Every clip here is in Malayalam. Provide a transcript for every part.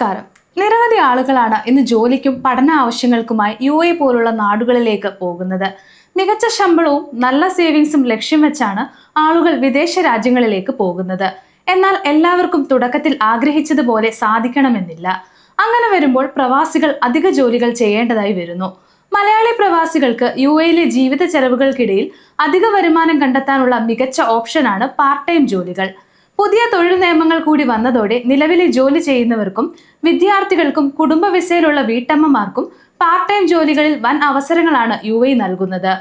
നമസ്കാരം. നിരവധി ആളുകളാണ് ഇന്ന് ജോലിക്കും പഠന ആവശ്യങ്ങൾക്കുമായി യു എ പോലുള്ള നാടുകളിലേക്ക് പോകുന്നത്. മികച്ച ശമ്പളവും നല്ല സേവിങ്സും ലക്ഷ്യം വെച്ചാണ് ആളുകൾ വിദേശ രാജ്യങ്ങളിലേക്ക് പോകുന്നത്. എന്നാൽ എല്ലാവർക്കും തുടക്കത്തിൽ ആഗ്രഹിച്ചതുപോലെ സാധിക്കണമെന്നില്ല. അങ്ങനെ വരുമ്പോൾ പ്രവാസികൾ അധിക ജോലികൾ ചെയ്യേണ്ടതായി വരുന്നു. മലയാളി പ്രവാസികൾക്ക് യു എയിലെ ജീവിത ചെലവുകൾക്കിടയിൽ അധിക വരുമാനം കണ്ടെത്താനുള്ള മികച്ച ഓപ്ഷനാണ് പാർട്ട് ടൈം ജോലികൾ. പുതിയ തൊഴിൽ നിയമങ്ങൾ കൂടി വന്നതോടെ നിലവിലെ ജോലി ചെയ്യുന്നവർക്കും വിദ്യാർത്ഥികൾക്കും കുടുംബ വിസയിലുള്ള വീട്ടമ്മമാർക്കും പാർട്ട് ടൈം ജോലികളിൽ വൻ അവസരങ്ങളാണ് യു എ നൽകുന്നത്.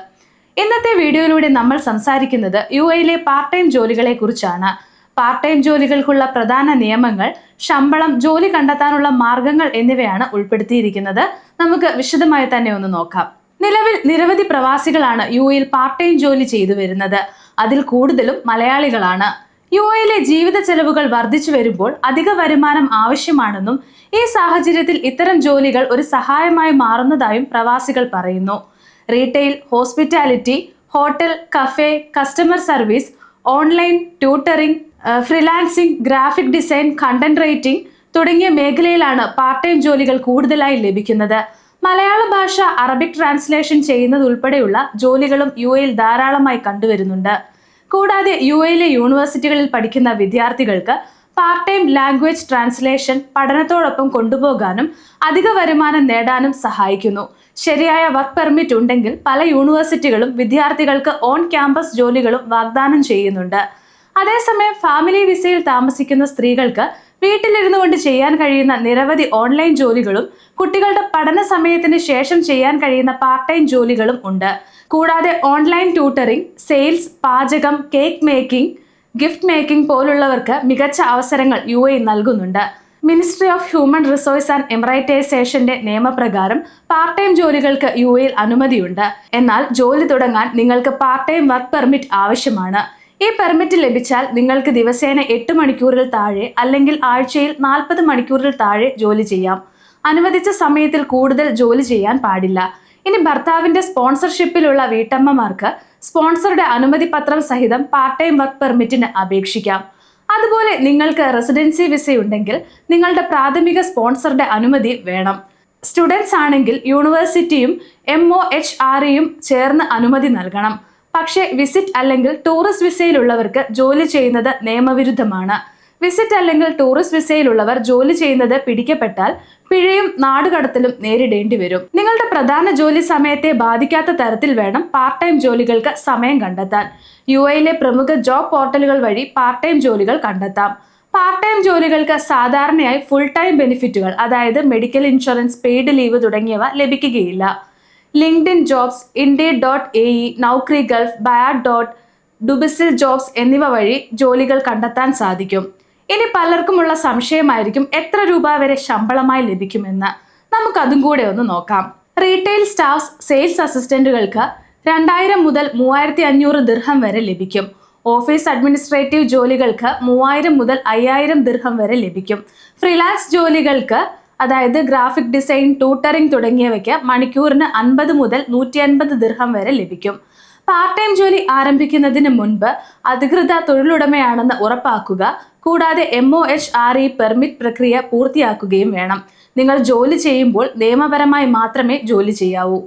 ഇന്നത്തെ വീഡിയോയിലൂടെ നമ്മൾ സംസാരിക്കുന്നത് യു എയിലെ പാർട്ട് ടൈം ജോലികളെ കുറിച്ചാണ്. പാർട്ട് ടൈം ജോലികൾക്കുള്ള പ്രധാന നിയമങ്ങൾ ശമ്പളം ജോലി കണ്ടെത്താനുള്ള മാർഗങ്ങൾ എന്നിവയാണ് ഉൾപ്പെടുത്തിയിരിക്കുന്നത്. നമുക്ക് വിശദമായി തന്നെ ഒന്ന് നോക്കാം. നിലവിൽ നിരവധി പ്രവാസികളാണ് യു എയിൽ പാർട്ട് ടൈം ജോലി ചെയ്തു വരുന്നത്. അതിൽ കൂടുതലും മലയാളികളാണ്. യു എയിലെ ജീവിത ചെലവുകൾ വർദ്ധിച്ചു വരുമ്പോൾ അധിക വരുമാനം ആവശ്യമാണെന്നും ഈ സാഹചര്യത്തിൽ ഇത്തരം ജോലികൾ ഒരു സഹായമായി മാറുന്നതായും പ്രവാസികൾ പറയുന്നു. Retail hospitality hotel cafe customer service online tutoring freelancing graphic design content writing തുടങ്ങിയ മേഖലയിലാണ് പാർട്ട് ടൈം ജോലികൾ കൂടുതലായി ലഭിക്കുന്നത്. മലയാള ഭാഷ അറബിക് ട്രാൻസ്ലേഷൻ ചെയ്യുന്നതുൾപ്പെടെയുള്ള ജോലികളും യു എയിൽ ധാരാളമായി കണ്ടുവരുന്നുണ്ട്. കൂടാതെ യു എയിലെ യൂണിവേഴ്സിറ്റികളിൽ പഠിക്കുന്ന വിദ്യാർത്ഥികൾക്ക് പാർട്ട് ടൈം ലാംഗ്വേജ് ട്രാൻസ്ലേഷൻ പഠനത്തോടൊപ്പം കൊണ്ടുപോകാനും അധിക വരുമാനം നേടാനും സഹായിക്കുന്നു. ശരിയായ വർക്ക് പെർമിറ്റ് ഉണ്ടെങ്കിൽ പല യൂണിവേഴ്സിറ്റികളും വിദ്യാർത്ഥികൾക്ക് ഓൺ ക്യാമ്പസ് ജോലികളും വാഗ്ദാനം ചെയ്യുന്നുണ്ട്. അതേസമയം ഫാമിലി വിസയിൽ താമസിക്കുന്ന സ്ത്രീകൾക്ക് വീട്ടിലിരുന്നു കൊണ്ട് ചെയ്യാൻ കഴിയുന്ന നിരവധി ഓൺലൈൻ ജോലികളും കുട്ടികളുടെ പഠന സമയത്തിന് ശേഷം ചെയ്യാൻ കഴിയുന്ന പാർട്ട് ടൈം ജോലികളും ഉണ്ട്. കൂടാതെ ഓൺലൈൻ ട്യൂട്ടറിംഗ് സെയിൽസ് പാചകം കേക്ക് മേക്കിംഗ് ഗിഫ്റ്റ് മേക്കിംഗ് പോലുള്ളവർക്ക് മികച്ച അവസരങ്ങൾ യു എ നൽകുന്നുണ്ട്. Ministry of human resource and എമറൈറ്റൈസേഷന്റെ നിയമപ്രകാരം പാർട്ട് ടൈം ജോലികൾക്ക് യു എയിൽ അനുമതിയുണ്ട്. എന്നാൽ ജോലി തുടങ്ങാൻ നിങ്ങൾക്ക് പാർട്ട് ടൈം വർക്ക് പെർമിറ്റ് ആവശ്യമാണ്. ഈ പെർമിറ്റ് ലഭിച്ചാൽ നിങ്ങൾക്ക് ദിവസേന എട്ട് മണിക്കൂറിൽ താഴെ അല്ലെങ്കിൽ ആഴ്ചയിൽ നാൽപ്പത് മണിക്കൂറിൽ താഴെ ജോലി ചെയ്യാം. അനുവദിച്ച സമയത്തിൽ കൂടുതൽ ജോലി ചെയ്യാൻ പാടില്ല. ഇനി ഭർത്താവിന്റെ സ്പോൺസർഷിപ്പിലുള്ള വീട്ടമ്മമാർക്ക് സ്പോൺസറുടെ അനുമതി പത്രം സഹിതം പാർട്ട് ടൈം വർക്ക് പെർമിറ്റിന് അപേക്ഷിക്കാം. അതുപോലെ നിങ്ങൾക്ക് റെസിഡൻസി വിസ ഉണ്ടെങ്കിൽ നിങ്ങളുടെ പ്രാഥമിക സ്പോൺസറുടെ അനുമതി വേണം. സ്റ്റുഡൻസ് ആണെങ്കിൽ യൂണിവേഴ്സിറ്റിയും എം ഒ എച്ച് ആർ ഇയും ചേർന്ന് അനുമതി നൽകണം. പക്ഷേ വിസിറ്റ് അല്ലെങ്കിൽ ടൂറിസ്റ്റ് വിസയിലുള്ളവർക്ക് ജോലി ചെയ്യുന്നത് നിയമവിരുദ്ധമാണ്. വിസിറ്റ് അല്ലെങ്കിൽ ടൂറിസ്റ്റ് വിസയിലുള്ളവർ ജോലി ചെയ്യുന്നത് പിടിക്കപ്പെട്ടാൽ പിഴയും നാടുകടത്തലും നേരിടേണ്ടി വരും. നിങ്ങളുടെ പ്രധാന ജോലി സമയത്തെ ബാധിക്കാത്ത തരത്തിൽ വേണം പാർട്ട് ടൈം ജോലികൾക്ക് സമയം കണ്ടെത്താൻ. യു എയിലെ പ്രമുഖ ജോബ് പോർട്ടലുകൾ വഴി പാർട്ട് ടൈം ജോലികൾ കണ്ടെത്താം. പാർട്ട് ടൈം ജോലികൾക്ക് സാധാരണയായി ഫുൾ ടൈം ബെനിഫിറ്റുകൾ അതായത് മെഡിക്കൽ ഇൻഷുറൻസ് പെയ്ഡ് ലീവ് തുടങ്ങിയവ ലഭിക്കുകയില്ല. LinkedIn jobs Indeed dot A E Naukri Gulf Bayt dot Dubizzle jobs എന്നിവ വഴി ജോലികൾ കണ്ടെത്താൻ സാധിക്കും. ഇനി പലർക്കുമുള്ള സംശയമായിരിക്കും എത്ര രൂപ വരെ ശമ്പളമായി ലഭിക്കുമെന്ന്. നമുക്കതും കൂടെ ഒന്ന് നോക്കാം. റീറ്റെയിൽ സ്റ്റാഫ്സ് സെയിൽസ് അസിസ്റ്റന്റുകൾക്ക് രണ്ടായിരം മുതൽ മൂവായിരത്തി അഞ്ഞൂറ് ദിർഹം വരെ ലഭിക്കും. ഓഫീസ് അഡ്മിനിസ്ട്രേറ്റീവ് ജോലികൾക്ക് മൂവായിരം മുതൽ അയ്യായിരം ദിർഹം വരെ ലഭിക്കും. ഫ്രീലാൻസ് ജോലികൾക്ക് അതായത് ഗ്രാഫിക് ഡിസൈൻ ട്യൂട്ടറിംഗ് തുടങ്ങിയവയ്ക്ക് മണിക്കൂറിന് അൻപത് മുതൽ നൂറ്റി അൻപത് ദിർഹം വരെ ലഭിക്കും. പാർട്ട് ടൈം ജോലി ആരംഭിക്കുന്നതിന് മുൻപ് അധികൃത തൊഴിലുടമയാണെന്ന് ഉറപ്പാക്കുക കൂടാതെ M O H R E permit പ്രക്രിയ പൂർത്തിയാക്കുകയും വേണം. നിങ്ങൾ ജോലി ചെയ്യുമ്പോൾ നിയമപരമായി മാത്രമേ ജോലി ചെയ്യാവൂ.